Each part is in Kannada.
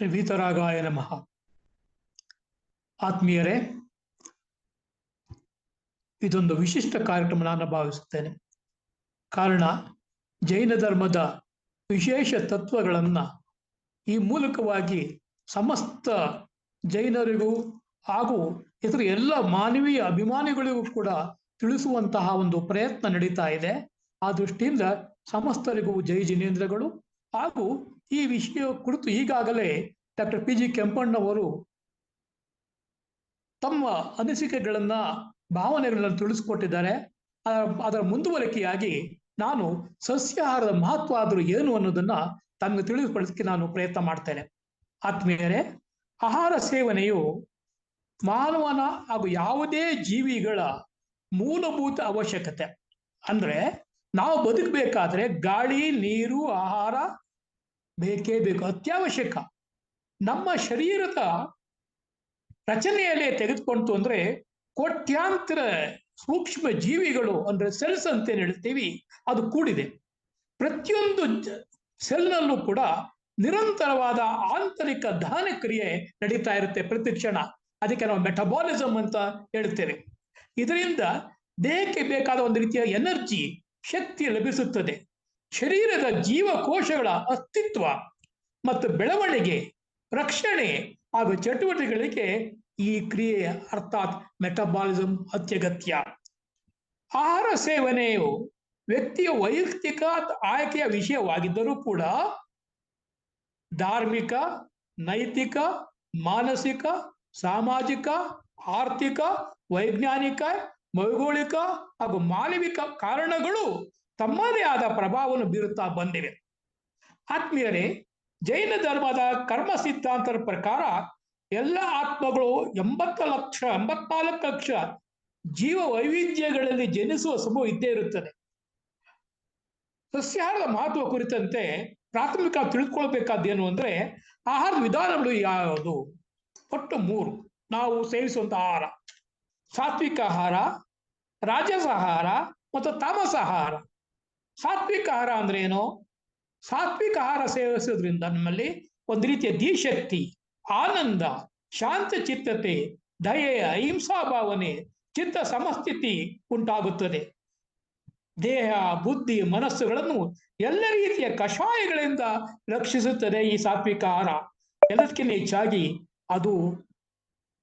ಶ್ರೀ ಭೀತರಾಗಾಯ ನಮಃ. ಆತ್ಮೀಯರೇ, ಇದೊಂದು ವಿಶಿಷ್ಟ ಕಾರ್ಯಕ್ರಮ ನಾನು ಭಾವಿಸುತ್ತೇನೆ. ಕಾರಣ, ಜೈನ ಧರ್ಮದ ವಿಶೇಷ ತತ್ವಗಳನ್ನು ಈ ಮೂಲಕವಾಗಿ ಸಮಸ್ತ ಜೈನರಿಗೂ ಹಾಗೂ ಇತರ ಎಲ್ಲ ಮಾನವೀಯ ಅಭಿಮಾನಿಗಳಿಗೂ ಕೂಡ ತಿಳಿಸುವಂತಹ ಒಂದು ಪ್ರಯತ್ನ ನಡೀತಾ ಇದೆ. ಆ ದೃಷ್ಟಿಯಿಂದ ಸಮಸ್ತರಿಗೂ ಜೈ ಜಿನೇಂದ್ರಗಳು ಹಾಗೂ ಈ ವಿಷಯ ಕುರಿತು ಈಗಾಗಲೇ ಡಾಕ್ಟರ್ ಪಿ ಜಿ ಕೆಂಪಣ್ಣವರು ತಮ್ಮ ಅನಿಸಿಕೆಗಳನ್ನ, ಭಾವನೆಗಳನ್ನು ತಿಳಿಸ್ಕೊಟ್ಟಿದ್ದಾರೆ. ಅದರ ಮುಂದುವರಿಕೆಯಾಗಿ ನಾನು ಸಸ್ಯಾಹಾರದ ಮಹತ್ವ ಆದರೂ ಏನು ಅನ್ನೋದನ್ನ ತಮಗೆ ತಿಳಿದುಪಡಿಸಕ್ಕೆ ನಾನು ಪ್ರಯತ್ನ ಮಾಡ್ತೇನೆ. ಆತ್ಮೀಯರೇ, ಆಹಾರ ಸೇವನೆಯು ಮಾನವನ ಹಾಗೂ ಯಾವುದೇ ಜೀವಿಗಳ ಮೂಲಭೂತ ಅವಶ್ಯಕತೆ. ಅಂದ್ರೆ ನಾವು ಬದುಕಬೇಕಾದ್ರೆ ಗಾಳಿ, ನೀರು, ಆಹಾರ ಬೇಕೇ ಬೇಕು, ಅತ್ಯವಶ್ಯಕ. ನಮ್ಮ ಶರೀರದ ರಚನೆಯಲ್ಲೇ ತೆಗೆದುಕೊಂತು ಅಂದ್ರೆ ಕೋಟ್ಯಾಂತರ ಸೂಕ್ಷ್ಮ ಜೀವಿಗಳು ಅಂದ್ರೆ ಸೆಲ್ಸ್ ಅಂತ ಹೇಳ್ತೀವಿ, ಅದು ಕೂಡಿದೆ. ಪ್ರತಿಯೊಂದು ಸೆಲ್ನಲ್ಲೂ ಕೂಡ ನಿರಂತರವಾದ ಆಂತರಿಕ ದಹನ ಕ್ರಿಯೆ ನಡೀತಾ ಇರುತ್ತೆ ಪ್ರತಿ ಕ್ಷಣ. ಅದಕ್ಕೆ ನಾವು ಮೆಟಬಾಲಿಸಮ್ ಅಂತ ಹೇಳ್ತೇವೆ. ಇದರಿಂದ ದೇಹಕ್ಕೆ ಬೇಕಾದ ಒಂದು ರೀತಿಯ ಎನರ್ಜಿ ಶಕ್ತಿ ಲಭಿಸುತ್ತದೆ. ಶರೀರದ ಜೀವಕೋಶಗಳ ಅಸ್ತಿತ್ವ ಮತ್ತು ಬೆಳವಣಿಗೆ ರಕ್ಷಣೆ ಹಾಗೂ ಚಟುವಟಿಕೆಗಳಿಗೆ ಈ ಕ್ರಿಯೆ ಅರ್ಥಾತ್ ಮೆಟಬಾಲಿಸಂ ಅತ್ಯಗತ್ಯ. ಆಹಾರ ಸೇವನೆಯು ವ್ಯಕ್ತಿಯ ವೈಯಕ್ತಿಕ ಆಯ್ಕೆಯ ವಿಷಯವಾಗಿದ್ದರೂ ಕೂಡ ಧಾರ್ಮಿಕ, ನೈತಿಕ, ಮಾನಸಿಕ, ಸಾಮಾಜಿಕ, ಆರ್ಥಿಕ, ವೈಜ್ಞಾನಿಕ, ಭೌಗೋಳಿಕ ಹಾಗೂ ಮಾನವಿಕ ಕಾರಣಗಳು ತಮ್ಮದೇ ಆದ ಪ್ರಭಾವವನ್ನು ಬೀರುತ್ತಾ ಬಂದಿವೆ. ಆತ್ಮೀಯರೇ ಜೈನ ಧರ್ಮದ ಕರ್ಮ ಸಿದ್ಧಾಂತದ ಪ್ರಕಾರ ಎಲ್ಲ ಆತ್ಮಗಳು ಎಂಬತ್ತು ಲಕ್ಷ, ಎಂಬತ್ನಾಲ್ಕು ಲಕ್ಷ ಜೀವ ವೈವಿಧ್ಯಗಳಲ್ಲಿ ಜನಿಸುವ ಸಮೂಹ ಇದ್ದೇ ಇರುತ್ತದೆ. ಸಸ್ಯಾಹಾರದ ಮಹತ್ವ ಕುರಿತಂತೆ ಪ್ರಾಥಮಿಕ ತಿಳ್ಕೊಳ್ಬೇಕಾದ್ದೇನು ಅಂದ್ರೆ ಆಹಾರ ವಿಧಾನಗಳು ಯಾವುದು? ಒಟ್ಟು ಮೂರು. ನಾವು ಸೇವಿಸುವಂತ ಆಹಾರ, ಸಾತ್ವಿಕ ಆಹಾರ, ರಾಜಸ ಆಹಾರ ಮತ್ತು ತಾಮಸ ಆಹಾರ. ಸಾತ್ವಿಕ ಆಹಾರ ಅಂದ್ರೆ ಏನು? ಸಾತ್ವಿಕ ಆಹಾರ ಸೇವಿಸೋದ್ರಿಂದ ನಮ್ಮಲ್ಲಿ ಒಂದು ರೀತಿಯ ದಿಶಕ್ತಿ, ಆನಂದ, ಶಾಂತ ಚಿತ್ತತೆ, ದಯೆ, ಅಹಿಂಸಾ ಭಾವನೆ, ಚಿತ್ತ ಸಮಸ್ಥಿತಿ ಉಂಟಾಗುತ್ತದೆ. ದೇಹ, ಬುದ್ಧಿ, ಮನಸ್ಸುಗಳನ್ನು ಎಲ್ಲ ರೀತಿಯ ಕಷಾಯಗಳಿಂದ ರಕ್ಷಿಸುತ್ತದೆ ಈ ಸಾತ್ವಿಕ ಆಹಾರ. ಎಲ್ಲದಕ್ಕಿಂತ ಹೆಚ್ಚಾಗಿ ಅದು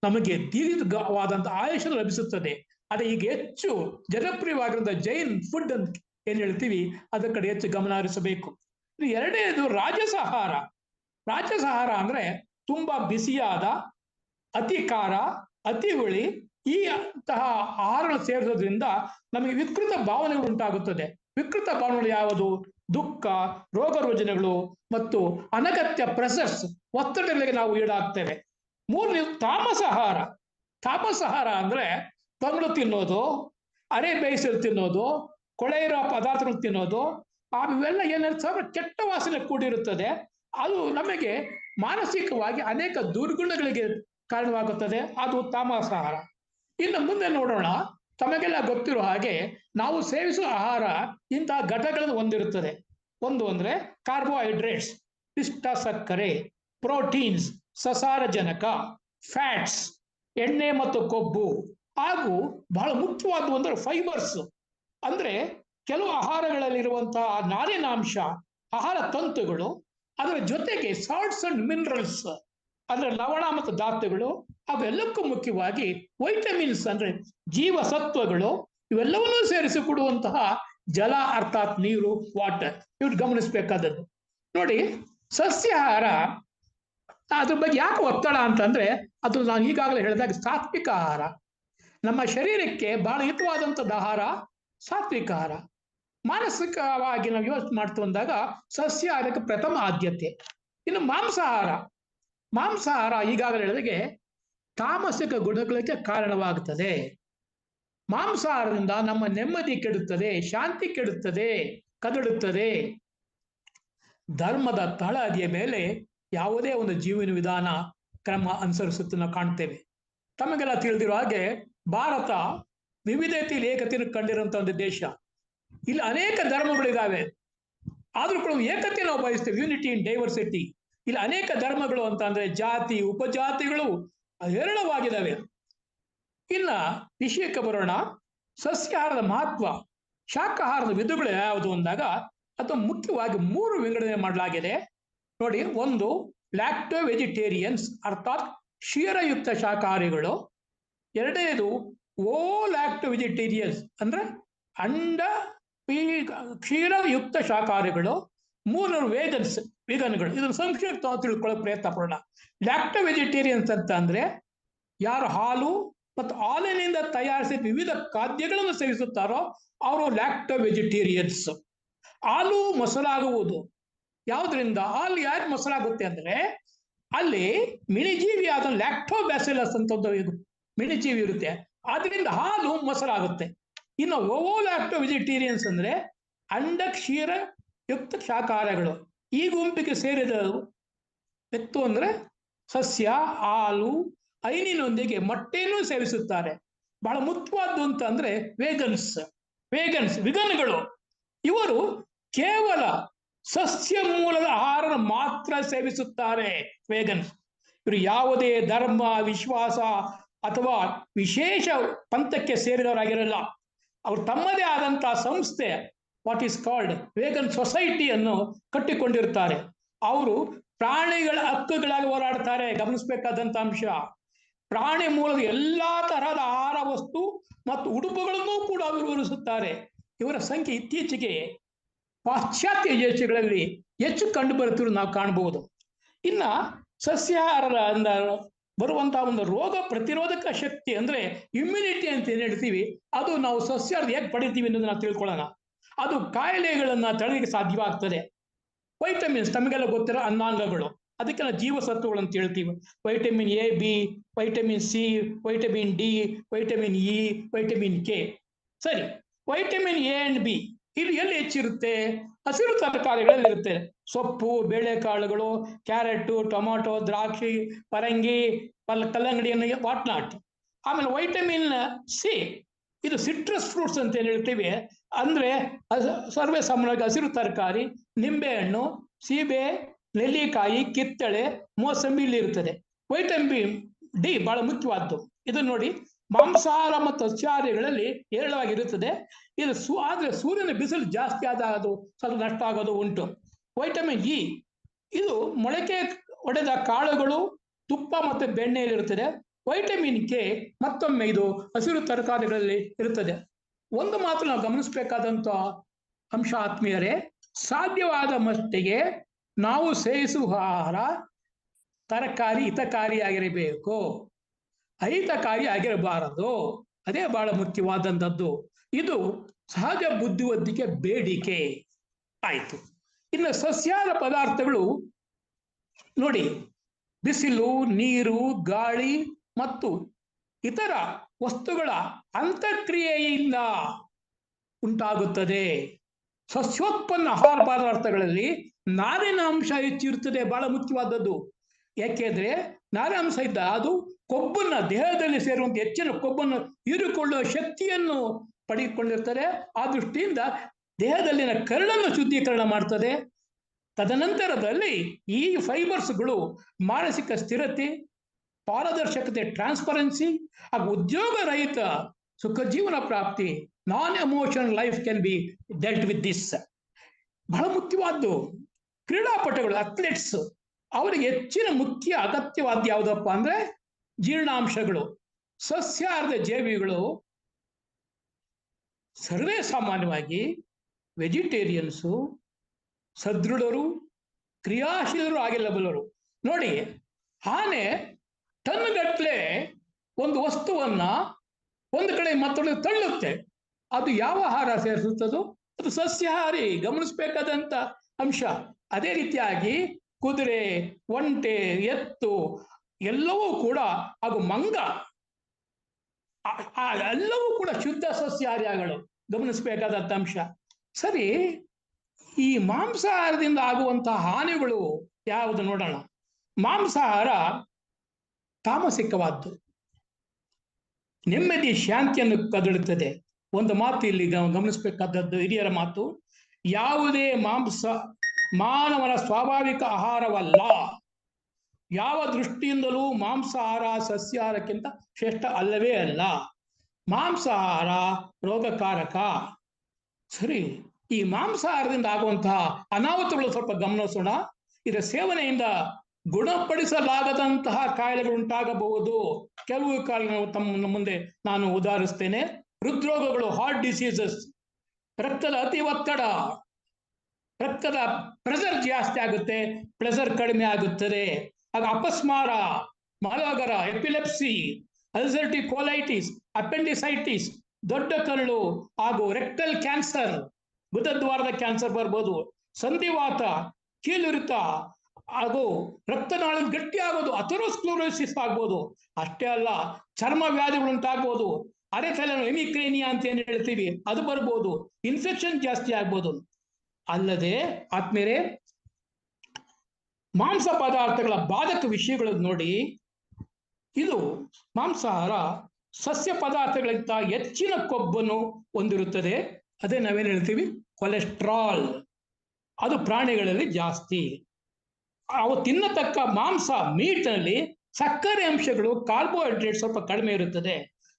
ನಮಗೆ ದೀರ್ಘವಾದಂತಹ ಆಯುಷ ಲಭಿಸುತ್ತದೆ. ಅದೇ ಈಗ ಹೆಚ್ಚು ಜನಪ್ರಿಯವಾಗಿರುವಂತಹ ಜೈನ್ ಫುಡ್ ಅಂತ ಏನ್ ಹೇಳ್ತೀವಿ, ಅದರ ಕಡೆ ಹೆಚ್ಚು ಗಮನ ಹರಿಸಬೇಕು. ಎರಡನೇದು ರಾಜಸಹಾರ. ರಾಜಸಹಾರ ಅಂದ್ರೆ ತುಂಬಾ ಬಿಸಿಯಾದ, ಅತಿ ಖಾರ, ಅತಿ ಹುಳಿ ಈ ಅಂತಹ ಆಹಾರಗಳು ಸೇರಿಸೋದ್ರಿಂದ ನಮಗೆ ವಿಕೃತ ಭಾವನೆಗಳು ಉಂಟಾಗುತ್ತದೆ. ವಿಕೃತ ಭಾವನೆಗಳು ಯಾವುದು? ದುಃಖ, ರೋಗ ರೋಜನೆಗಳು ಮತ್ತು ಅನಗತ್ಯ ಪ್ರೆಸರ್ಸ್ ಒತ್ತಡಗಳಿಗೆ ನಾವು ಈಡಾಗ್ತೇವೆ. ಮೂರನೇ ತಾಮಸಹಾರ ತಾಮಸಹಾರ ಅಂದ್ರೆ ತಂಗಳು ತಿನ್ನೋದು, ಅರೆ ಬೇಯಿಸಲು ತಿನ್ನೋದು ಕೊಳೆ ಇರೋ ಪದಾರ್ಥಗಳು ತಿನ್ನೋದು ಆ ಇವೆಲ್ಲ ಏನಿರ್ತವೆ ಕೆಟ್ಟ ವಾಸನೆ ಕೂಡಿರುತ್ತದೆ. ಅದು ನಮಗೆ ಮಾನಸಿಕವಾಗಿ ಅನೇಕ ದುರ್ಗುಣಗಳಿಗೆ ಕಾರಣವಾಗುತ್ತದೆ. ಅದು ತಾಮಸ ಆಹಾರ ಇನ್ನು ಮುಂದೆ ನೋಡೋಣ. ತಮಗೆಲ್ಲ ಗೊತ್ತಿರೋ ಹಾಗೆ ನಾವು ಸೇವಿಸುವ ಆಹಾರ ಇಂತಹ ಘಟಕಗಳನ್ನು ಹೊಂದಿರುತ್ತದೆ. ಒಂದು ಅಂದ್ರೆ ಕಾರ್ಬೋಹೈಡ್ರೇಟ್ಸ್ ಪಿಷ್ಟ ಸಕ್ಕರೆ ಪ್ರೋಟೀನ್ಸ್ ಸಸಾರಜನಕ ಫ್ಯಾಟ್ಸ್ ಎಣ್ಣೆ ಮತ್ತು ಕೊಬ್ಬು ಹಾಗೂ ಬಹಳ ಮುಖ್ಯವಾದ ಒಂದು ಫೈಬರ್ಸ್ ಅಂದ್ರೆ ಕೆಲವು ಆಹಾರಗಳಲ್ಲಿರುವಂತಹ ನಾರಿನಾಂಶ, ಆಹಾರ ತಂತುಗಳು, ಅದರ ಜೊತೆಗೆ ಸಾಲ್ಟ್ಸ್ ಅಂಡ್ ಮಿನರಲ್ಸ್ ಅಂದ್ರೆ ಲವಣ ಮತ್ತು ಧಾತುಗಳು, ಅವೆಲ್ಲಕ್ಕೂ ಮುಖ್ಯವಾಗಿ ವೈಟಮಿನ್ಸ್ ಅಂದ್ರೆ ಜೀವಸತ್ವಗಳು, ಇವೆಲ್ಲವನ್ನೂ ಸೇರಿಸಿಕೊಡುವಂತಹ ಜಲ ಅರ್ಥಾತ್ ನೀರು ವಾಟರ್ ಇವ್ರು ಗಮನಿಸಬೇಕಾದದ್ದು. ನೋಡಿ, ಸಸ್ಯಾಹಾರ, ಅದ್ರ ಬಗ್ಗೆ ಯಾಕೆ ಒತ್ತಡ ಅಂತಂದ್ರೆ, ಅದು ನಾನು ಈಗಾಗಲೇ ಹೇಳಿದಾಗ ಸಾತ್ವಿಕ ಆಹಾರ. ನಮ್ಮ ಶರೀರಕ್ಕೆ ಬಹಳ ಹಿತವಾದಂಥದ್ದು ಆಹಾರ ಸಾತ್ವಿಕ ಆಹಾರ. ಮಾನಸಿಕವಾಗಿ ನಾವು ಯೋಚನೆ ಮಾಡ್ತು ಅಂದಾಗ ಸಸ್ಯಾಹಾರಕ್ಕೆ ಪ್ರಥಮ ಆದ್ಯತೆ. ಇನ್ನು ಮಾಂಸಾಹಾರ. ಮಾಂಸಾಹಾರ ಈಗಾಗಲೇ ಹೇಳಿದಾಗೆ ತಾಮಸಿಕ ಗುಣಗಳಿಗೆ ಕಾರಣವಾಗುತ್ತದೆ ಮಾಂಸಾಹಾರದಿಂದ ನಮ್ಮ ನೆಮ್ಮದಿ ಕೆಡುತ್ತದೆ, ಶಾಂತಿ ಕೆಡುತ್ತದೆ, ಕದಡುತ್ತದೆ. ಧರ್ಮದ ತಳಹದಿಯ ಮೇಲೆ ಯಾವುದೇ ಒಂದು ಜೀವನ ವಿಧಾನ, ಕ್ರಮ ಅನುಸರಿಸುತ್ತ ನಾವು ಕಾಣ್ತೇವೆ. ತಮಗೆಲ್ಲ ತಿಳಿದಿರುವ ಹಾಗೆ ಭಾರತ ವಿವಿಧತೆಯಲ್ಲಿ ಏಕತೆಯನ್ನು ಕಂಡಿರುವಂತಹ ಒಂದು ದೇಶ. ಇಲ್ಲಿ ಅನೇಕ ಧರ್ಮಗಳಿದ್ದಾವೆ ಆದ್ರೂ ಕೂಡ ಏಕತೆ ನಾವು ಬಯಸ್ತೇವೆ. ಯೂನಿಟಿ ಇನ್ ಡೈವರ್ಸಿಟಿ ಇಲ್ಲಿ ಅನೇಕ ಧರ್ಮಗಳು ಅಂತ ಅಂದ್ರೆ ಜಾತಿ, ಉಪಜಾತಿಗಳು ಹೇರಳವಾಗಿದ್ದಾವೆ ಇನ್ನ ವಿಷಯಕ್ಕೆ ಬರೋಣ. ಸಸ್ಯಾಹಾರದ ಮಹತ್ವ. ಶಾಖಾಹಾರದ ವಿಧಗಳು ಯಾವುದು ಅಂದಾಗ ಅದು ಮುಖ್ಯವಾಗಿ ಮೂರು ವಿಂಗಡಣೆ ಮಾಡಲಾಗಿದೆ. ನೋಡಿ, ಒಂದು ಲ್ಯಾಕ್ಟೋ ವೆಜಿಟೇರಿಯನ್ಸ್ ಅರ್ಥಾತ್ ಕ್ಷೀರಯುಕ್ತ ಶಾಖಾಹಾರಿಗಳು. ಎರಡನೇದು, ಓ ಲ್ಯಾಕ್ಟೋ ವೆಜಿಟೇರಿಯನ್ಸ್ ಅಂದ್ರೆ ಅಂಡ ಪಿ- ಕ್ಷೀರಯುಕ್ತ ಶಾಖಾಹಾರಿಗಳು ಮೂರು ವೇಗನ್ಸ್ ವೇಗನ್ಗಳು ಇದನ್ನು ಸಂಕ್ಷಿಪ್ತ ತಿಳ್ಕೊಳ್ಳೋಕೆ ಪ್ರಯತ್ನ ಪಡೋಣ. ಲ್ಯಾಕ್ಟೋ ವೆಜಿಟೇರಿಯನ್ಸ್ ಅಂತ ಅಂದ್ರೆ ಯಾರು ಹಾಲು ಮತ್ತು ಹಾಲಿನಿಂದ ತಯಾರಿಸಿದ ವಿವಿಧ ಖಾದ್ಯಗಳನ್ನು ಸೇವಿಸುತ್ತಾರೋ ಅವರು ಲ್ಯಾಕ್ಟೋ ವೆಜಿಟೇರಿಯನ್ಸ್ ಹಾಲು ಮೊಸರಾಗುವುದು. ಯಾವುದರಿಂದ? ಹಾಲು ಯಾಕೆ ಮೊಸರಾಗುತ್ತೆ ಅಂದ್ರೆ ಅಲ್ಲಿ ಮಿಣಿಜೀವಿ ಆದ ಲ್ಯಾಕ್ಟೋ ಬ್ಯಾಸಿಲಸ್ ಅಂತ ಒಂದು ಮಿಣಿಜೀವಿ ಇರುತ್ತೆ. ಅದರಿಂದ ಹಾಲು ಮೊಸರಾಗುತ್ತೆ. ಇನ್ನು ಓವೋ ಲ್ಯಾಕ್ಟೋ ವೆಜಿಟೇರಿಯನ್ಸ್ ಅಂದ್ರೆ ಅಂಡ ಕ್ಷೀರ ಯುಕ್ತ ಶಾಖಾಹಾರಗಳು ಈ ಗುಂಪಿಗೆ ಸೇರಿದ ಎತ್ತು ಅಂದ್ರೆ ಸಸ್ಯ, ಹಾಲು ಐನಿನೊಂದಿಗೆ ಮೊಟ್ಟೆಯನ್ನು ಸೇವಿಸುತ್ತಾರೆ. ಬಹಳ ಮುಖ್ಯವಾದ್ದು ಅಂತ ಅಂದ್ರೆ ವೇಗನ್ಸ್ ವೇಗನ್ಸ್, ವಿಗನ್ಗಳು. ಇವರು ಕೇವಲ ಸಸ್ಯ ಮೂಲದ ಆಹಾರ ಮಾತ್ರ ಸೇವಿಸುತ್ತಾರೆ ವೇಗನ್ಸ್. ಇವರು ಯಾವುದೇ ಧರ್ಮ, ವಿಶ್ವಾಸ ಅಥವಾ ವಿಶೇಷ ಪಂಥಕ್ಕೆ ಸೇರಿದವರಾಗಿರಲ್ಲ. ಅವರು ತಮ್ಮದೇ ಆದಂತಹ ಸಂಸ್ಥೆ ವಾಟ್ ಈಸ್ ಕಾಲ್ಡ್ ವೇಗನ್ ಸೊಸೈಟಿಯನ್ನು ಕಟ್ಟಿಕೊಂಡಿರ್ತಾರೆ. ಅವರು ಪ್ರಾಣಿಗಳ ಹಕ್ಕುಗಳಾಗಿ ಹೋರಾಡ್ತಾರೆ, ಗಮನಿಸಬೇಕಾದಂತ ಅಂಶ. ಪ್ರಾಣಿ ಮೂಲದ ಎಲ್ಲಾ ತರಹದ ಆಹಾರ ವಸ್ತು ಮತ್ತು ಉಡುಪುಗಳನ್ನು ಕೂಡ ಅವರು ವಿವರಿಸುತ್ತಾರೆ. ಇವರ ಸಂಖ್ಯೆ ಇತ್ತೀಚೆಗೆ ಪಾಶ್ಚಾತ್ಯ ದೇಶಗಳಲ್ಲಿ ಹೆಚ್ಚು ಕಂಡು ನಾವು ಕಾಣಬಹುದು. ಇನ್ನ ಸಸ್ಯಾಹಾರದ ಬರುವಂತಹ ಒಂದು ರೋಗ ಪ್ರತಿರೋಧಕ ಶಕ್ತಿ ಅಂದ್ರೆ ಇಮ್ಯುನಿಟಿ ಅಂತ ಏನ್ ಹೇಳ್ತೀವಿ, ಅದು ನಾವು ಸಸ್ಯಾರ್ಧ ಹೇಗೆ ಪಡಿತೀವಿ ಅನ್ನೋದನ್ನ ತಿಳ್ಕೊಳ್ಳೋಣ. ಅದು ಕಾಯಿಲೆಗಳನ್ನ ತಡೆಯಲಿಕ್ಕೆ ಸಾಧ್ಯವಾಗ್ತದೆ. ವೈಟಮಿನ್ಸ್ ತಮಗೆಲ್ಲ ಗೊತ್ತಿರೋ ಅನ್ನಾಂಗಗಳು. ಅದಕ್ಕೆ ನಾವು ಜೀವಸತ್ವಗಳು ಅಂತ ಹೇಳ್ತೀವಿ. Vitamin A B vitamin C vitamin D vitamin E vitamin K ಸರಿ ವೈಟಮಿನ್ ಎ ಅಂಡ್ ಬಿ ಇದು ಎಲ್ಲಿ ಹೆಚ್ಚಿರುತ್ತೆ? ಹಸಿರು ತರಕಾರಿಗಳಲ್ಲಿ ಇರುತ್ತೆ ಸೊಪ್ಪು, ಬೇಳೆಕಾಳುಗಳು, ಕ್ಯಾರೆಟ್, ಟೊಮಾಟೊ, ದ್ರಾಕ್ಷಿ, ಪರಂಗಿ, ಪಲ್, ಕಲ್ಲಂಗಡಿಯನ್ನು ವಾಟ್ ನಾಟ್ ಆಮೇಲೆ ವೈಟಮಿನ್ ಸಿ ಇದು ಸಿಟ್ರಸ್ ಫ್ರೂಟ್ಸ್ ಅಂತ ಹೇಳ್ತೀವಿ, ಅಂದ್ರೆ ಅದ್ ಸರ್ವೇ ಸಾಮಾನ್ಯವಾಗಿ ಹಸಿರು ತರಕಾರಿ, ನಿಂಬೆಹಣ್ಣು, ಸೀಬೆ, ನೆಲ್ಲಿಕಾಯಿ, ಕಿತ್ತಳೆ, ಮೋಸಂಬಿ ಇಲ್ಲಿ ಇರ್ತದೆ ವೈಟಮಿನ್ ಡಿ ಬಹಳ ಮುಖ್ಯವಾದ್ದು. ಇದು ನೋಡಿ ಮಾಂಸಾಹಾರ ಮತ್ತು ಸಸ್ಯಾಹಾರಿಗಳಲ್ಲಿ ಹೇರಳವಾಗಿರುತ್ತದೆ. ಇದು ಸು, ಆದರೆ ಸೂರ್ಯನ ಬಿಸಿಲು ಜಾಸ್ತಿ ಆದ ಅದು ಸ್ವಲ್ಪ ನಷ್ಟ ಆಗೋದು ಉಂಟು. ವೈಟಮಿನ್ ಇ, ಇದು ಮೊಳಕೆ ಒಡೆದ ಕಾಳುಗಳು, ತುಪ್ಪ ಮತ್ತು ಬೆಣ್ಣೆಯಲ್ಲಿರುತ್ತದೆ ವೈಟಮಿನ್ ಕೆ, ಮತ್ತೊಮ್ಮೆ ಇದು ಹಸಿರು ತರಕಾರಿಗಳಲ್ಲಿ ಇರುತ್ತದೆ. ಒಂದು ಮಾತ್ರ ನಾವು ಗಮನಿಸಬೇಕಾದಂಥ ಅಂಶ ಆತ್ಮೀಯರೇ, ಸಾಧ್ಯವಾದ ಮಟ್ಟಿಗೆ ನಾವು ಸೇವಿಸುವ ಆಹಾರ ತರಕಾರಿ ಹಿತಕಾರಿಯಾಗಿರಬೇಕು. ಅಹಿತಕಾರಿ ಆಗಿರಬಾರದು. ಅದೇ ಬಹಳ ಮುಖ್ಯವಾದಂಥದ್ದು. ಇದು ಸಹಜ ಬುದ್ಧಿವಂತಿಕೆ ಬೇಡಿಕೆ. ಆಯ್ತು. ಇನ್ನು ಸಸ್ಯಾಹಾರ ಪದಾರ್ಥಗಳು ನೋಡಿ, ಬಿಸಿಲು, ನೀರು, ಗಾಳಿ ಮತ್ತು ಇತರ ವಸ್ತುಗಳ ಅಂತಕ್ರಿಯೆಯಿಂದ ಉಂಟಾಗುತ್ತದೆ. ಸಸ್ಯೋತ್ಪನ್ನ ಆಹಾರ ಪದಾರ್ಥಗಳಲ್ಲಿ ನಾರಿನ ಅಂಶ ಹೆಚ್ಚಿರುತ್ತದೆ. ಬಹಳ ಮುಖ್ಯವಾದದ್ದು. ಯಾಕೆಂದ್ರೆ ನಾರಿನ ಅಂಶ ಇದ್ದ ಅದು ಕೊಬ್ಬನ್ನ ದೇಹದಲ್ಲಿ ಸೇರುವಂತ ಹೆಚ್ಚಿನ ಕೊಬ್ಬನ್ನು ಹೀರಿಕೊಳ್ಳುವ ಶಕ್ತಿಯನ್ನು ಪಡೆದುಕೊಂಡಿರ್ತಾರೆ. ಆ ದೃಷ್ಟಿಯಿಂದ ದೇಹದಲ್ಲಿನ ಕರಳನ್ನು ಶುದ್ಧೀಕರಣ ಮಾಡ್ತದೆ. ತದನಂತರದಲ್ಲಿ ಈ ಫೈಬರ್ಸ್ಗಳು ಮಾನಸಿಕ ಸ್ಥಿರತೆ, ಪಾರದರ್ಶಕತೆ, ಟ್ರಾನ್ಸ್ಪರೆನ್ಸಿ, ಹಾಗೂ ಉದ್ಯೋಗ ರಹಿತ ಸುಖ ಜೀವನ ಪ್ರಾಪ್ತಿ non emotional life can be dealt with this ಬಹಳ ಮುಖ್ಯವಾದ್ದು ಕ್ರೀಡಾಪಟುಗಳು ಅಥ್ಲೆಟ್ಸ್ ಅವರಿಗೆ ಹೆಚ್ಚಿನ ಮುಖ್ಯ ಅಗತ್ಯವಾದ ಯಾವುದಪ್ಪ ಅಂದ್ರೆ ಜೀರ್ಣಾಂಶಗಳು, ಸಸ್ಯಾರ್ಧ ಜೀವಿಗಳು ಸರ್ವೇ ಸಾಮಾನ್ಯವಾಗಿ ವೆಜಿಟೇರಿಯನ್ಸು, ಸದೃಢರು, ಕ್ರಿಯಾಶೀಲರು ಆಗಿಲ್ಲಬಲ್ಲರು. ನೋಡಿ, ಆನೆ ಟನ್ಗಟ್ಲೆ ಒಂದು ವಸ್ತುವನ್ನ ಒಂದು ಕಡೆ ಮತ್ತೊಂದು ತಳ್ಳುತ್ತೆ. ಅದು ಯಾವ ಆಹಾರ ಸೇರಿಸುತ್ತದೋ, ಅದು ಸಸ್ಯಾಹಾರಿ, ಗಮನಿಸಬೇಕಾದಂತ ಅಂಶ. ಅದೇ ರೀತಿಯಾಗಿ ಕುದುರೆ, ಒಂಟೆ, ಎತ್ತು ಎಲ್ಲವೂ ಕೂಡ ಹಾಗೂ ಮಂಗ. ಎಲ್ಲವೂ ಕೂಡ ಶುದ್ಧ ಸಸ್ಯಾಹಾರಿಗಳು ಗಮನಿಸಬೇಕಾದ ಅಂಶ. ಸರಿ, ಈ ಮಾಂಸಾಹಾರದಿಂದ ಆಗುವಂತಹ ಹಾನಿಗಳು ಯಾವುದು ನೋಡೋಣ. ಮಾಂಸಾಹಾರ ತಾಮಸಿಕವಾದ್ದು. ನೆಮ್ಮದಿ, ಶಾಂತಿಯನ್ನು ಕದಡುತ್ತದೆ. ಒಂದು ಮಾತು ಇಲ್ಲಿ ಗಮನಿಸಬೇಕಾದದ್ದು, ಹಿರಿಯರ ಮಾತು. ಯಾವುದೇ ಮಾಂಸ ಮಾನವನ ಸ್ವಾಭಾವಿಕ ಆಹಾರವಲ್ಲ. ಯಾವ ದೃಷ್ಟಿಯಿಂದಲೂ ಮಾಂಸಾಹಾರ ಸಸ್ಯಾಹಾರಕ್ಕಿಂತ ಶ್ರೇಷ್ಠ ಅಲ್ಲವೇ ಅಲ್ಲ. ಮಾಂಸಾಹಾರ ರೋಗಕಾರಕ. ಸರಿ, ಈ ಮಾಂಸಾಹಾರದಿಂದ ಆಗುವಂತಹ ಅನಾಹುತಗಳು ಸ್ವಲ್ಪ ಗಮನಿಸೋಣ. ಇದರ ಸೇವನೆಯಿಂದ ಗುಣಪಡಿಸಲಾಗದಂತಹ ಕಾಯಿಲೆಗಳು ಉಂಟಾಗಬಹುದು. ಕೆಲವು ಕಾಯಿಲೆ ತಮ್ಮ ಮುಂದೆ ನಾನು ಉದಾಹರಿಸ್ತೇನೆ. ಹೃದ್ರೋಗಗಳು ಹಾರ್ಟ್ ಡಿಸೀಸಸ್ ರಕ್ತದ ಅತಿ ಒತ್ತಡ, ರಕ್ತದ ಪ್ರೆಷರ್ ಜಾಸ್ತಿ ಆಗುತ್ತೆ ಪ್ರೆಷರ್ ಕಡಿಮೆ ಆಗುತ್ತದೆ. ಆಗ ಅಪಸ್ಮಾರ, ಮಾಲಾಗರ, ಎಪಿಲೆಪ್ಸಿ, ಅಲ್ಸರ್ಟಿ ಕೋಲೈಟಿಸ್, ಅಪೆಂಡಿಸೈಟಿಸ್, ದೊಡ್ಡ ಕರಳು ಹಾಗೂ ರೆಕ್ಟಲ್ ಕ್ಯಾನ್ಸರ್ ಗುದದ್ವಾರದ ಕ್ಯಾನ್ಸರ್ ಬರ್ಬೋದು. ಸಂಧಿವಾತ, ಕೀಲುರಿತ ಹಾಗೂ ರಕ್ತನಾಳ ಗಟ್ಟಿ ಆಗೋದು ಅಥರೋಸ್ಕ್ಲೋರೋಸಿಸ್ ಆಗ್ಬೋದು. ಅಷ್ಟೇ ಅಲ್ಲ, ಚರ್ಮ ವ್ಯಾಧಿಗಳು ಉಂಟಾಗ್ಬೋದು. ಅರೆತಲೆ ಎಮಿಕ್ರೇನಿಯಾ ಅಂತ ಏನು ಹೇಳ್ತೀವಿ, ಅದು ಬರ್ಬೋದು. ಇನ್ಫೆಕ್ಷನ್ ಜಾಸ್ತಿ ಆಗ್ಬೋದು. ಅಲ್ಲದೆ ಆದ್ಮೇಲೆ ಮಾಂಸ ಪದಾರ್ಥಗಳ ಬಾಧಕ ವಿಷಯಗಳನ್ನು ನೋಡಿ, ಇದು ಮಾಂಸಾಹಾರ ಸಸ್ಯ ಪದಾರ್ಥಗಳಿಗಿಂತ ಹೆಚ್ಚಿನ ಕೊಬ್ಬನ್ನು ಹೊಂದಿರುತ್ತದೆ. ಅದೇ ನಾವೇನು ಹೇಳ್ತೀವಿ? ಕೊಲೆಸ್ಟ್ರಾಲ್. ಅದು ಪ್ರಾಣಿಗಳಲ್ಲಿ ಜಾಸ್ತಿ. ಅವು ತಿನ್ನತಕ್ಕ ಮಾಂಸ ಮೀಟ್ನಲ್ಲಿ ಸಕ್ಕರೆ ಅಂಶಗಳು ಕಾರ್ಬೋಹೈಡ್ರೇಟ್ ಸ್ವಲ್ಪ ಕಡಿಮೆ ಇರುತ್ತದೆ.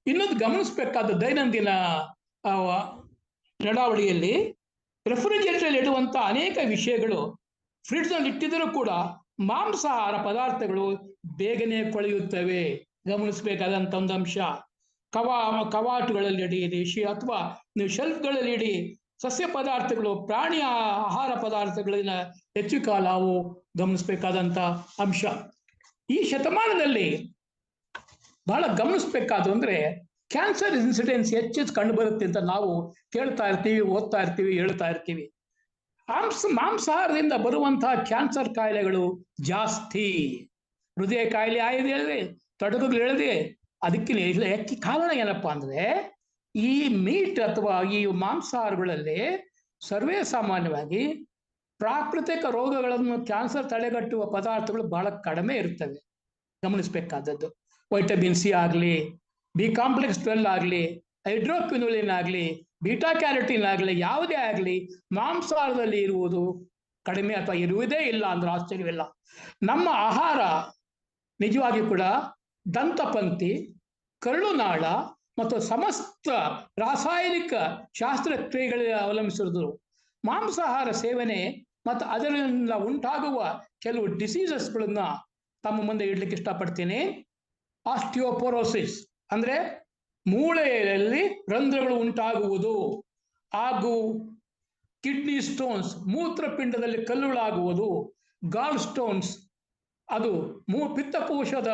ಇನ್ನೊಂದು ಗಮನಿಸಬೇಕಾದ ದೈನಂದಿನ ನಡಾವಳಿಯಲ್ಲಿ ರೆಫ್ರಿಜರೇಟರ್ ಇಡುವಂತಹ ಅನೇಕ ವಿಷಯಗಳು ಫ್ರಿಡ್ಜ್ ಇಟ್ಟಿದ್ರೂ ಕೂಡ ಮಾಂಸಾಹಾರ ಪದಾರ್ಥಗಳು ಬೇಗನೆ ಕೊಳೆಯುತ್ತವೆ. ಗಮನಿಸಬೇಕಾದಂತ ಒಂದು ಅಂಶ. ಕವಾ, ಕವಾಟುಗಳಲ್ಲಿ ಇಡಿ ಅಥವಾ ನೀವು ಶೆಲ್ಫ್ಗಳಲ್ಲಿ ಇಡಿ, ಸಸ್ಯ ಪದಾರ್ಥಗಳು, ಪ್ರಾಣಿ ಆಹಾರ ಪದಾರ್ಥಗಳನ್ನ ಹೆಚ್ಚು ಕಾಲ ಅವು ಗಮನಿಸಬೇಕಾದಂತ ಅಂಶ. ಈ ಶತಮಾನದಲ್ಲಿ ಬಹಳ ಗಮನಿಸ್ಬೇಕಾದ್ರು ಅಂದ್ರೆ ಕ್ಯಾನ್ಸರ್ ಇನ್ಸಿಡೆನ್ಸ್ ಹೆಚ್ಚು ಕಂಡು ಬರುತ್ತೆ ಅಂತ ನಾವು ಕೇಳ್ತಾ ಇರ್ತೀವಿ, ಓದ್ತಾ ಇರ್ತೀವಿ, ಹೇಳ್ತಾ ಇರ್ತೀವಿ. ಮಾಂಸ, ಮಾಂಸಾಹಾರದಿಂದ ಬರುವಂತಹ ಕ್ಯಾನ್ಸರ್ ಕಾಯಿಲೆಗಳು ಜಾಸ್ತಿ. ಹೃದಯ ಕಾಯಿಲೆ ಆಯ್ದು ಹೇಳಿದೆ ತೊಡಗುಗಳು ಹೇಳಿದೆ ಅದಕ್ಕೆ ಹೆಚ್ಚು ಕಾರಣ ಏನಪ್ಪಾ ಅಂದ್ರೆ ಈ ಮೀಟ್ ಅಥವಾ ಈ ಮಾಂಸಾಹಾರಗಳಲ್ಲಿ ಸರ್ವೇ ಸಾಮಾನ್ಯವಾಗಿ ಪ್ರಾಕೃತಿಕ ರೋಗಗಳನ್ನು ಕ್ಯಾನ್ಸರ್ ತಡೆಗಟ್ಟುವ ಪದಾರ್ಥಗಳು ಬಹಳ ಕಡಿಮೆ ಇರ್ತವೆ. ಗಮನಿಸಬೇಕಾದದ್ದು. ವೈಟಮಿನ್ ಸಿ ಆಗಲಿ, ಬಿ ಕಾಂಪ್ಲೆಕ್ಸ್ ಟ್ವೆಲ್ ಆಗಲಿ, ಹೈಡ್ರೋಕ್ವಿನೋಲಿನ್ ಆಗಲಿ ಬೀಟಾ ಕ್ಯಾರೋಟಿನ್ ಆಗಲಿ, ಯಾವುದೇ ಆಗಲಿ, ಮಾಂಸಾಹಾರದಲ್ಲಿ ಇರುವುದು ಕಡಿಮೆ ಅಥವಾ ಇರುವುದೇ ಇಲ್ಲ ಅಂದ್ರೆ ಆಶ್ಚರ್ಯವಿಲ್ಲ. ನಮ್ಮ ಆಹಾರ ನಿಜವಾಗಿ ಕೂಡ ದಂತಪಂಕ್ತಿ ಕರುಳುನಾಳ ಮತ್ತು ಸಮಸ್ತ ರಾಸಾಯನಿಕ ಶಾಸ್ತ್ರಕ್ರಿಯೆಗಳಿಗೆ ಅವಲಂಬಿಸಿರುವುದು. ಮಾಂಸಾಹಾರ ಸೇವನೆ ಮತ್ತು ಅದರಿಂದ ಉಂಟಾಗುವ ಕೆಲವು ಡಿಸೀಸಸ್ಗಳನ್ನ ತಮ್ಮ ಮುಂದೆ ಇಡ್ಲಿಕ್ಕೆ ಇಷ್ಟಪಡ್ತೀನಿ. ಆಸ್ಟಿಯೋಪೊರೋಸಿಸ್ ಅಂದ್ರೆ ಮೂಳೆಯಲ್ಲಿ ರಂಧ್ರಗಳು ಉಂಟಾಗುವುದು. ಹಾಗೂ ಕಿಡ್ನಿ ಸ್ಟೋನ್ಸ್ ಮೂತ್ರಪಿಂಡದಲ್ಲಿ ಕಲ್ಲುಗಳಾಗುವುದು ಗಾಲ್ ಸ್ಟೋನ್ಸ್, ಅದು ಮೂ ಪಿತ್ತಕೋಶದ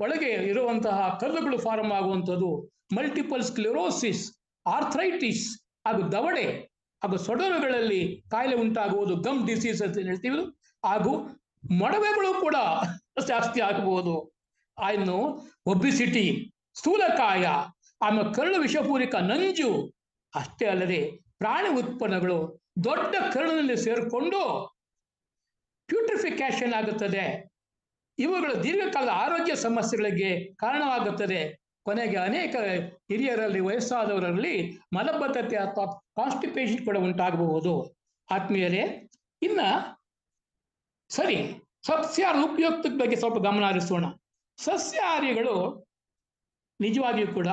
ಒಳಗೆ ಇರುವಂತಹ ಕಲ್ಲುಗಳು ಫಾರ್ಮ್ ಆಗುವಂಥದ್ದು. ಮಲ್ಟಿಪಲ್ ಸ್ಕ್ಲೆರೋಸಿಸ್, ಆರ್ಥ್ರೈಟಿಸ್, ಹಾಗೂ ದವಡೆ, ಹಾಗೂ ಸೊಡರುಗಳಲ್ಲಿ ಕಾಯಿಲೆ ಉಂಟಾಗುವುದು. ಗಮ್ ಡಿಸೀಸ್ ಅಂತ ಹೇಳ್ತೀವಿ. ಹಾಗೂ ಮೊಡವೆಗಳು ಕೂಡ ಜಾಸ್ತಿ ಆಗಬಹುದು ಇನ್ನು ಒಬಿಸಿಟಿ ಸ್ಥೂಲಕಾಯ ಆಮೇಲೆ ಕರಳು ವಿಷಪೂರಿಕ ನಂಜು, ಅಷ್ಟೇ ಅಲ್ಲದೆ ಪ್ರಾಣಿ ಉತ್ಪನ್ನಗಳು ದೊಡ್ಡ ಕರುಳಿನಲ್ಲಿ ಸೇರಿಕೊಂಡು ಪ್ಯೂಟ್ರಿಫಿಕೇಶನ್ ಆಗುತ್ತದೆ. ಇವುಗಳು ದೀರ್ಘಕಾಲದ ಆರೋಗ್ಯ ಸಮಸ್ಯೆಗಳಿಗೆ ಕಾರಣವಾಗುತ್ತದೆ. ಕೊನೆಗೆ ಅನೇಕ ಹಿರಿಯರಲ್ಲಿ, ವಯಸ್ಸಾದವರಲ್ಲಿ ಮಲಬದ್ಧತೆ ಅಥವಾ ಕಾನ್ಸ್ಟಿಪೇಷನ್ ಕೂಡ ಉಂಟಾಗಬಹುದು. ಆತ್ಮೀಯರೇ, ಇನ್ನ ಸರಿ ಸಸ್ಯಾಹಾರ ಉಪಯುಕ್ತ ಬಗ್ಗೆ ಸ್ವಲ್ಪ ಗಮನ ಹರಿಸೋಣ. ಸಸ್ಯಾಹಾರಿಗಳು ನಿಜವಾಗಿಯೂ ಕೂಡ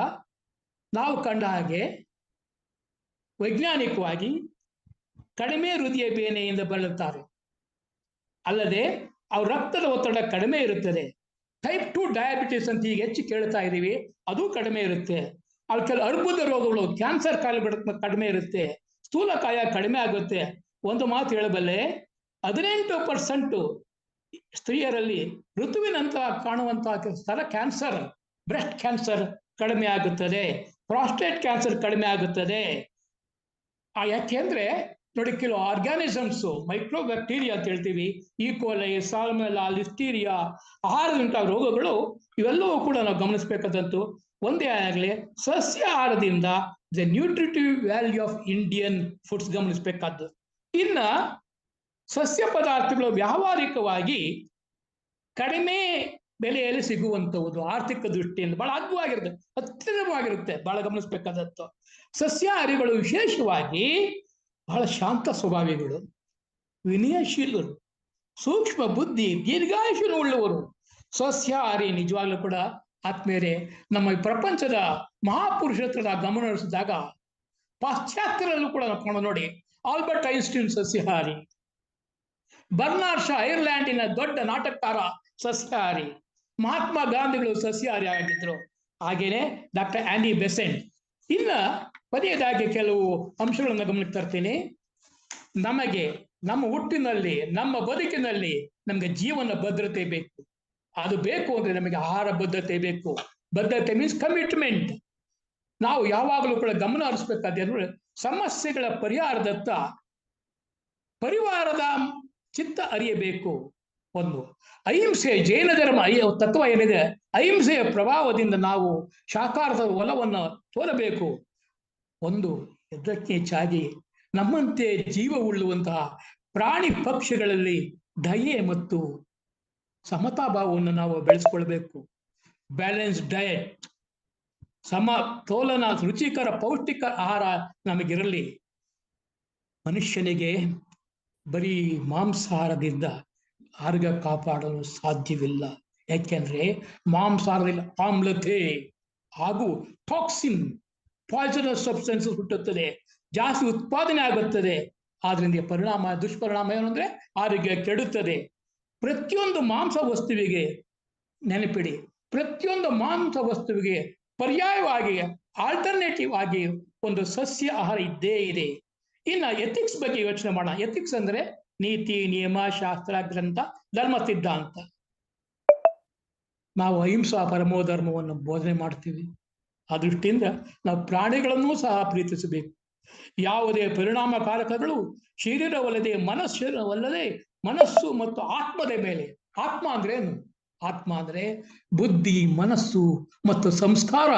ನಾವು ಕಂಡ ಹಾಗೆ ವೈಜ್ಞಾನಿಕವಾಗಿ ಕಡಿಮೆ ಹೃದಯ ಬೇನೆಯಿಂದ ಬಳಲುತ್ತಾರೆ. ಅಲ್ಲದೆ ಅವ್ರ ರಕ್ತದ ಒತ್ತಡ ಕಡಿಮೆ ಇರುತ್ತದೆ. ಟೈಪ್ ಟು ಡಯಾಬಿಟಿಸ್ ಅಂತ ಈಗ ಹೆಚ್ಚು ಕೇಳ್ತಾ ಇದ್ದೀವಿ, ಅದು ಕಡಿಮೆ ಇರುತ್ತೆ. ಅವ್ರ ಕೆಲವು ಅರ್ಬುದ ರೋಗಗಳು ಕ್ಯಾನ್ಸರ್ ಕಾಯಿಲೆ ಕಡಿಮೆ ಇರುತ್ತೆ. ಸ್ಥೂಲಕಾಯ ಕಡಿಮೆ ಆಗುತ್ತೆ. ಒಂದು ಮಾತು ಹೇಳಬಲ್ಲೆ, ಹದಿನೆಂಟು ಪರ್ಸೆಂಟು ಸ್ತ್ರೀಯರಲ್ಲಿ ಋತುವಿನಂತಹ ಕಾಣುವಂತಹ ಸ್ಥಳ ಕ್ಯಾನ್ಸರ್ ಬ್ರೆಸ್ಟ್ ಕ್ಯಾನ್ಸರ್ ಕಡಿಮೆ ಆಗುತ್ತದೆ. ಪ್ರಾಸ್ಟೇಟ್ ಕ್ಯಾನ್ಸರ್ ಕಡಿಮೆ ಆಗುತ್ತದೆ. ಯಾಕೆಂದ್ರೆ ನೋಡಿ ಕೆಲವು ಆರ್ಗ್ಯಾನಿಸಮ್ಸ್ ಮೈಕ್ರೋ ಬ್ಯಾಕ್ಟೀರಿಯಾ ಅಂತ ಹೇಳ್ತೀವಿ ಈಕೋಲೈ ಸಾಲ್ಮೆಲಾ ಲಿಸ್ಟೀರಿಯಾ ಆಹಾರದಂತಹ ರೋಗಗಳು ಇವೆಲ್ಲವೂ ಕೂಡ ನಾವು ಗಮನಿಸಬೇಕಾದಂತೂ ಒಂದೇ ಆಗಲಿ ಸಸ್ಯಾಹಾರದಿಂದ the nutritive value of Indian foods ಗಮನಿಸಬೇಕಾದ್ದು. ಇನ್ನ ಸಸ್ಯ ಪದಾರ್ಥಗಳು ವ್ಯಾವಹಾರಿಕವಾಗಿ ಕಡಿಮೆ ಬೆಲೆಯಲ್ಲಿ ಸಿಗುವಂಥವುದು ಆರ್ಥಿಕ ದೃಷ್ಟಿಯಿಂದ ಬಹಳ ಅದ್ಭುತವಾಗಿರುತ್ತೆ ಹತ್ತಿರವಾಗಿರುತ್ತೆ ಬಹಳ ಗಮನಿಸಬೇಕಾದದ್ದು. ಸಸ್ಯಾಹಾರಿಗಳು ವಿಶೇಷವಾಗಿ ಬಹಳ ಶಾಂತ ಸ್ವಭಾವಿಗಳು, ವಿನಯಶೀಲರು, ಸೂಕ್ಷ್ಮ ಬುದ್ಧಿ ದೀರ್ಘಾಯುಷನು ಉಳ್ಳವರು. ಸಸ್ಯಾಹಾರಿ ನಿಜವಾಗ್ಲೂ ಕೂಡ ಆತ್ಮೇರೆ ನಮ್ಮ ಪ್ರಪಂಚದ ಮಹಾಪುರುಷತ್ರದ ಗಮನ ಹರಿಸಿದಾಗ ಪಾಶ್ಚಾತ್ಯರಲ್ಲೂ ಕೂಡ ನಾವು ನೋಡಿ, ಆಲ್ಬರ್ಟ್ ಐನ್ಸ್ಟೀನ್ ಸಸ್ಯಾಹಾರಿ. ಬರ್ನಾರ್ಷ ಐರ್ಲ್ಯಾಂಡಿನ ದೊಡ್ಡ ನಾಟಕಕಾರ ಸಸ್ಯಾಹಾರಿ. ಮಹಾತ್ಮ ಗಾಂಧಿಗಳು ಸಸ್ಯಹಾರಿ ಆಗಿದ್ರು. ಹಾಗೇನೆ ಡಾಕ್ಟರ್ ಆಂಡಿ ಬೆಸೆಂಟ್. ಇನ್ನ ಕೊನೆಯದಾಗಿ ಕೆಲವು ಅಂಶಗಳನ್ನು ಗಮನಕ್ಕೆ ತರ್ತೀನಿ. ನಮಗೆ ನಮ್ಮ ಹುಟ್ಟಿನಲ್ಲಿ, ನಮ್ಮ ಬದುಕಿನಲ್ಲಿ ನಮಗೆ ಜೀವನ ಭದ್ರತೆ ಬೇಕು. ಅದು ಬೇಕು ಅಂದ್ರೆ ನಮಗೆ ಆಹಾರ ಬದ್ಧತೆ ಬೇಕು. ಬದ್ಧತೆ ಮೀನ್ಸ್ ಕಮಿಟ್ಮೆಂಟ್ ನಾವು ಯಾವಾಗಲೂ ಕೂಡ ಗಮನ ಹರಿಸ್ಬೇಕಾದ್ರೆ ಸಮಸ್ಯೆಗಳ ಪರಿಹಾರದತ್ತ, ಪರಿವಾರದ ಚಿತ್ತ ಅರಿಯಬೇಕು. ಒಂದು. ಅಹಿಂಸೆ ಜೈನ ಧರ್ಮ ತತ್ವ ಏನಿದೆ? ಅಹಿಂಸೆಯ ಪ್ರಭಾವದಿಂದ ನಾವು ಶಾಕಾರದ ಒಲವನ್ನು ತೋರಬೇಕು ಒಂದು ಎದ್ದಕ್ಕೆ ಹೆಚ್ಚಾಗಿ ನಮ್ಮಂತೆ ಜೀವವುಳ್ಳುವಂತಹ ಪ್ರಾಣಿ ಪಕ್ಷಿಗಳಲ್ಲಿ ದಯೆ ಮತ್ತು ಸಮತಾಭಾವವನ್ನು ನಾವು ಬೆಳೆಸ್ಕೊಳ್ಬೇಕು. ಬ್ಯಾಲೆನ್ಸ್ ಡಯಟ್ ಸಮತೋಲನ ರುಚಿಕರ ಪೌಷ್ಟಿಕ ಆಹಾರ ನಮಗಿರಲಿ. ಮನುಷ್ಯನಿಗೆ ಬರೀ ಮಾಂಸಾಹಾರದಿಂದ ಆರೋಗ್ಯ ಕಾಪಾಡಲು ಸಾಧ್ಯವಿಲ್ಲ. ಯಾಕೆಂದ್ರೆ ಮಾಂಸಾಹಾರದಲ್ಲಿ ಆಮ್ಲತೆ ಹಾಗೂ ಟಾಕ್ಸಿನ್ ಪಾಯ್ಸನಸ್ ಸಬ್ಸ್ಟೆನ್ಸಸ್ ಹುಟ್ಟುತ್ತದೆ, ಜಾಸ್ತಿ ಉತ್ಪಾದನೆ ಆಗುತ್ತದೆ. ಆದ್ರಿಂದ ಪರಿಣಾಮ, ದುಷ್ಪರಿಣಾಮ ಏನು ಅಂದ್ರೆ ಆರೋಗ್ಯ ಕೆಡುತ್ತದೆ. ಪ್ರತಿಯೊಂದು ಮಾಂಸ ವಸ್ತುವಿಗೆ ನೆನಪಿಡಿ, ಪ್ರತಿಯೊಂದು ಮಾಂಸ ವಸ್ತುವಿಗೆ ಪರ್ಯಾಯವಾಗಿ ಆಲ್ಟರ್ನೇಟಿವ್ ಆಗಿ ಒಂದು ಸಸ್ಯ ಆಹಾರ ಇದ್ದೇ ಇದೆ. ಇನ್ನು ಎಥಿಕ್ಸ್ ಬಗ್ಗೆ ಯೋಚನೆ ಮಾಡೋಣ. ಎಥಿಕ್ಸ್ ಅಂದ್ರೆ ನೀತಿ, ನಿಯಮ, ಶಾಸ್ತ್ರ, ಗ್ರಂಥ, ಧರ್ಮ, ಸಿದ್ಧಾಂತ. ನಾವು ಅಹಿಂಸಾ, ಪರಮೋ ಧರ್ಮವನ್ನು ಬೋಧನೆ ಮಾಡ್ತೀವಿ. ಆ ದೃಷ್ಟಿಯಿಂದ ನಾವು ಪ್ರಾಣಿಗಳನ್ನೂ ಸಹ ಪ್ರೀತಿಸಬೇಕು. ಯಾವುದೇ ಪರಿಣಾಮಕಾರಕಗಳು ಶರೀರವಲ್ಲದೆ, ಮನಸ್ಸಿನವಲ್ಲದೆ, ಮನಸ್ಸು ಮತ್ತು ಆತ್ಮದ ಮೇಲೆ. ಆತ್ಮ ಅಂದ್ರೆ ಏನು? ಆತ್ಮ ಅಂದ್ರೆ ಬುದ್ಧಿ, ಮನಸ್ಸು ಮತ್ತು ಸಂಸ್ಕಾರ.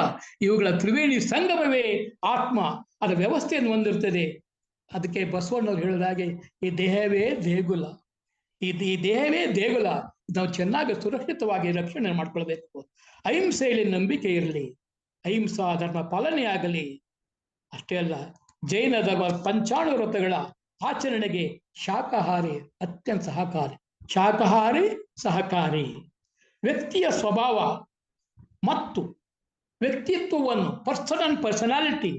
ಇವುಗಳ ತ್ರಿವೇಣಿ ಸಂಗಮವೇ ಆತ್ಮ. ಅದರ ವ್ಯವಸ್ಥೆಯನ್ನು ಹೊಂದಿರ್ತದೆ. ಅದಕ್ಕೆ ಬಸವಣ್ಣವ್ರು ಹೇಳಿದಾಗೆ ಈ ದೇಹವೇ ದೇಗುಲ. ಈ ದೇಹವೇ ದೇಗುಲ. ನಾವು ಚೆನ್ನಾಗಿ ಸುರಕ್ಷಿತವಾಗಿ ರಕ್ಷಣೆ ಮಾಡ್ಕೊಳ್ಬೇಕು. ಅಹಿಂಸೆಯಲ್ಲಿ ನಂಬಿಕೆ ಇರಲಿ. ಅಹಿಂಸಾ ಧರ್ಮ ಪಾಲನೆ ಆಗಲಿ. ಅಷ್ಟೇ ಅಲ್ಲ, ಜೈನ ಧರ್ಮ ಪಂಚಾಣು ವ್ರತಗಳ ಆಚರಣೆಗೆ ಶಾಖಾಹಾರಿ ಅತ್ಯಂತ ಸಹಕಾರಿ. ಶಾಖಾಹಾರಿ ಸಹಕಾರಿ. ವ್ಯಕ್ತಿಯ ಸ್ವಭಾವ ಮತ್ತು ವ್ಯಕ್ತಿತ್ವವನ್ನು ಪರ್ಸನ್ ಅಂಡ್ ಪರ್ಸನಾಲಿಟಿ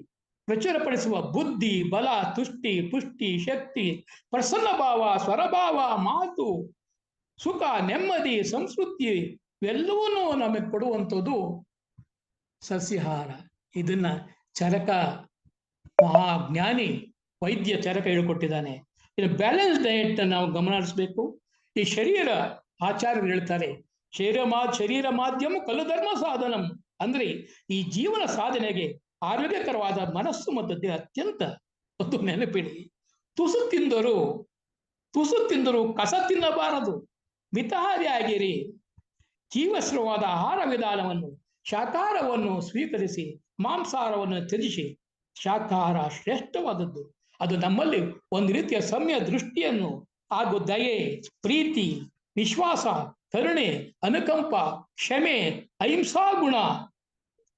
ಪ್ರಚುರಪಡಿಸುವ ಬುದ್ಧಿ, ಬಲ, ತುಷ್ಟಿ, ಪುಷ್ಟಿ, ಶಕ್ತಿ, ಪ್ರಸನ್ನ ಭಾವ ಸ್ವರಭಾವ ಮಾತು, ಸುಖ, ನೆಮ್ಮದಿ, ಸಂಸ್ಕೃತಿ ಇವೆಲ್ಲವನ್ನೂ ನಮಗೆ ಕೊಡುವಂಥದ್ದು ಸಸ್ಯಹಾರ. ಇದನ್ನ ಚರಕ ಮಹಾಜ್ಞಾನಿ ವೈದ್ಯ ಚರಕ ಹೇಳಿಕೊಟ್ಟಿದ್ದಾನೆ. ಇದು ಬ್ಯಾಲೆನ್ಸ್ ಡಯಟ್ ನಾವು ಗಮನ ಹರಿಸ್ಬೇಕು. ಈ ಶರೀರ ಆಚಾರ್ಯರು ಹೇಳ್ತಾರೆ. ಶರೀರ ಮಾ, ಶರೀರ ಮಾಧ್ಯಮ ಕಲ್ಲು ಧರ್ಮ ಸಾಧನಂ. ಅಂದ್ರೆ ಈ ಜೀವನ ಸಾಧನೆಗೆ ಆರೋಗ್ಯಕರವಾದ ಮನಸ್ಸು ಮತ್ತು ದೇಹ ಅತ್ಯಂತ ಒಂದು ನೆನಪಿಡಿ. ತುಸು ತಿಂದರು ತುಸು ತಿಂದರು ಕಸ ತಿನ್ನಬಾರದು. ಮಿತಹಾರಿಯಾಗಿರಿ. ಜೀವಸ್ರವಾದ ಆಹಾರ ವಿಧಾನವನ್ನು, ಶಾಕಾಹಾರವನ್ನು ಸ್ವೀಕರಿಸಿ, ಮಾಂಸಾಹಾರವನ್ನು ತ್ಯಜಿಸಿ. ಶಾಕಾಹಾರ ಶ್ರೇಷ್ಠವಾದದ್ದು. ಅದು ನಮ್ಮಲ್ಲಿ ಒಂದು ರೀತಿಯ ಸಮ್ಯ ದೃಷ್ಟಿಯನ್ನು ಹಾಗೂ ದಯೆ, ಪ್ರೀತಿ, ವಿಶ್ವಾಸ, ಕರುಣೆ, ಅನುಕಂಪ, ಕ್ಷಮೆ ಅಹಿಂಸಾ ಗುಣ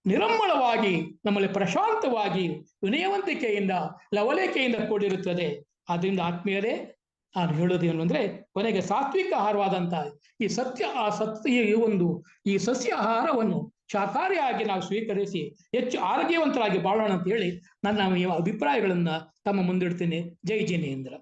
ನಿರಮ್ಮಳವಾಗಿ ನಮ್ಮಲ್ಲಿ ಪ್ರಶಾಂತವಾಗಿ ವಿನಯವಂತಿಕೆಯಿಂದ, ಲವಲೇಕೆಯಿಂದ ಕೂಡಿರುತ್ತದೆ. ಆದ್ರಿಂದ ಆತ್ಮೀಯರೇ, ನಾನು ಏನು ಅಂದ್ರೆ, ಕೊನೆಗೆ ಸಾತ್ವಿಕ ಆಹಾರವಾದಂತಹ ಈ ಸತ್ಯ, ಆ ಸತ್ಯ, ಈ ಒಂದು, ಈ ಸಸ್ಯ ಆಹಾರವನ್ನು ಶಾಕಾರಿಯಾಗಿ ನಾವು ಸ್ವೀಕರಿಸಿ, ಹೆಚ್ಚು ಆರೋಗ್ಯವಂತರಾಗಿ ಬಾಳೋಣ ಅಂತ ಹೇಳಿ ನನ್ನ ಅಭಿಪ್ರಾಯಗಳನ್ನ ತಮ್ಮ ಮುಂದಿಡ್ತೇನೆ. ಜೈ ಜಿನೇಂದ್ರ.